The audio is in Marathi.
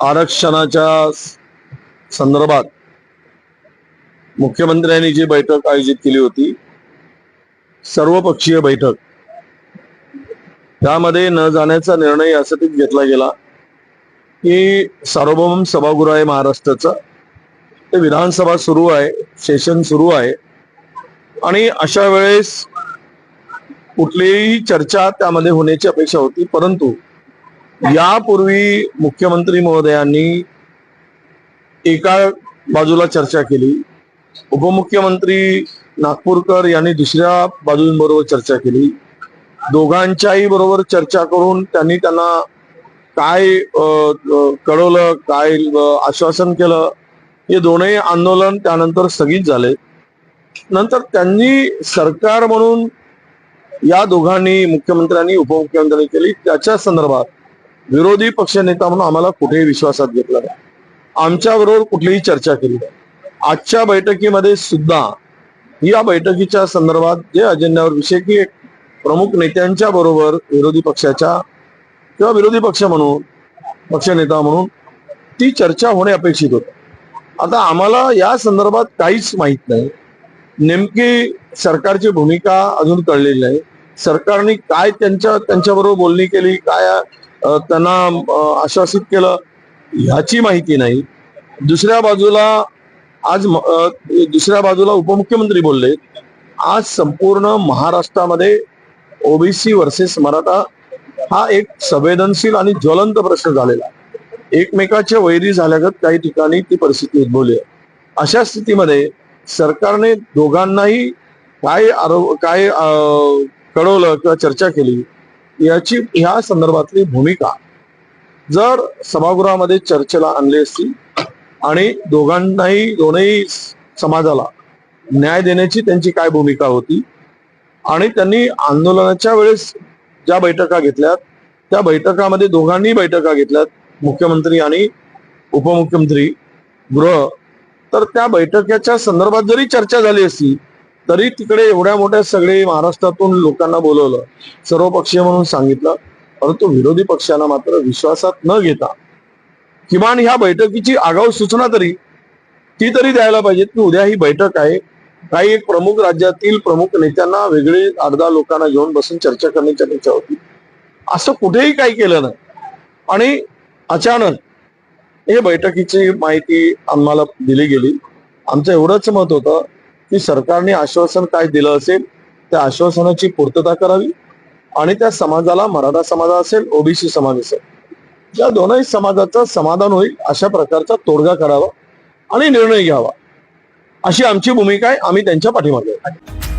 आरक्षणाच्या संदर्भात मुख्यमंत्र्यांनी जी बैठक आयोजित केली होती सर्वपक्षीय बैठक त्यामध्ये न जाण्याचा निर्णय यासाठीच घेतला गेला की सार्वभौम सभागृह आहे महाराष्ट्राचं. ते विधानसभा सुरू आहे सेशन सुरू आहे. आणि अशा वेळेस कुठलीही चर्चा त्यामध्ये होण्याची अपेक्षा होती परंतु यापूर्वी मुख्यमंत्री महोदयांनी एका बाजूला चर्चा केली. उपमुख्यमंत्री नागपूरकर यांनी दुसऱ्या बाजूंबरोबर चर्चा केली. दोघांच्याही बरोबर चर्चा करून त्यांनी त्यांना काय कळवलं काय आश्वासन केलं हे दोनही आंदोलन त्यानंतर स्थगित झाले. नंतर त्यांनी सरकार म्हणून या दोघांनी मुख्यमंत्र्यांनी उपमुख्यमंत्र्यांनी केली. त्याच्या संदर्भात विरोधी पक्षनेता म्हणून आम्हाला कुठेही विश्वासात घेतला नाही. आमच्या बरोबर कुठलीही चर्चा केली नाही. आजच्या बैठकीमध्ये सुद्धा या बैठकीच्या संदर्भात जे अजेंड्यावर विषय की एक प्रमुख नेत्यांच्या बरोबर विरोधी पक्षाच्या किंवा विरोधी पक्ष म्हणून पक्षनेता म्हणून ती चर्चा होणे अपेक्षित होत. आता आम्हाला या संदर्भात काहीच माहीत नाही. नेमकी सरकारची भूमिका अजून कळलेली नाही. सरकारने काय त्यांच्या त्यांच्याबरोबर बोलणी केली काय त्यांना आश्वासित केलं. ह्याची माहिती नाही. दुसऱ्या बाजूला आज दुसऱ्या बाजूला उपमुख्यमंत्री बोलले. आज संपूर्ण महाराष्ट्रामध्ये ओबीसी वर्सेस मराठा हा एक संवेदनशील आणि ज्वलंत प्रश्न झालेला एकमेकाच्या वैरी झाल्यागत काही ठिकाणी ती परिस्थिती उद्भवली आहे. अशा स्थितीमध्ये सरकारने दोघांनाही काय आरो काय कळवलं किंवा चर्चा केली याची ह्या संदर्भातली भूमिका जर सभागृहामध्ये चर्चेला आणली असती आणि दोघांनाही दोनही समाजाला न्याय देण्याची त्यांची काय भूमिका होती आणि त्यांनी आंदोलनाच्या वेळेस ज्या बैठका घेतल्यात त्या बैठकामध्ये दोघांनी बैठका घेतल्यात मुख्यमंत्री आणि उपमुख्यमंत्री गृह तर त्या बैठकाच्या संदर्भात जरी चर्चा झाली असती तरी तिकडे एवढ्या मोठ्या सगळे महाराष्ट्रातून लोकांना बोलवलं. सर्वपक्षीय म्हणून सांगितलं. परंतु विरोधी पक्षांना मात्र विश्वासात न घेता किमान ह्या बैठकीची आगाऊ सूचना तरी ती तरी द्यायला पाहिजे की उद्या ही बैठक आहे. काही एक प्रमुख राज्यातील प्रमुख नेत्यांना वेगळे अर्धा लोकांना घेऊन बसून चर्चा करण्याची अपेक्षा होती असं कुठेही काही केलं नाही. आणि अचानक हे बैठकीची माहिती आम्हाला दिली गेली. आमचं एवढंच मत होतं की सरकारने आश्वासन काय दिलं असेल त्या आश्वासनाची पूर्तता करावी आणि त्या समाजाला मराठा समाज असेल ओबीसी समाज असेल. या दोनही समाजाचं समाधान होईल अशा प्रकारचा तोडगा करावा आणि निर्णय घ्यावा. अशी आमची भूमिका आहे. आम्ही त्यांच्या पाठीमागे आहे.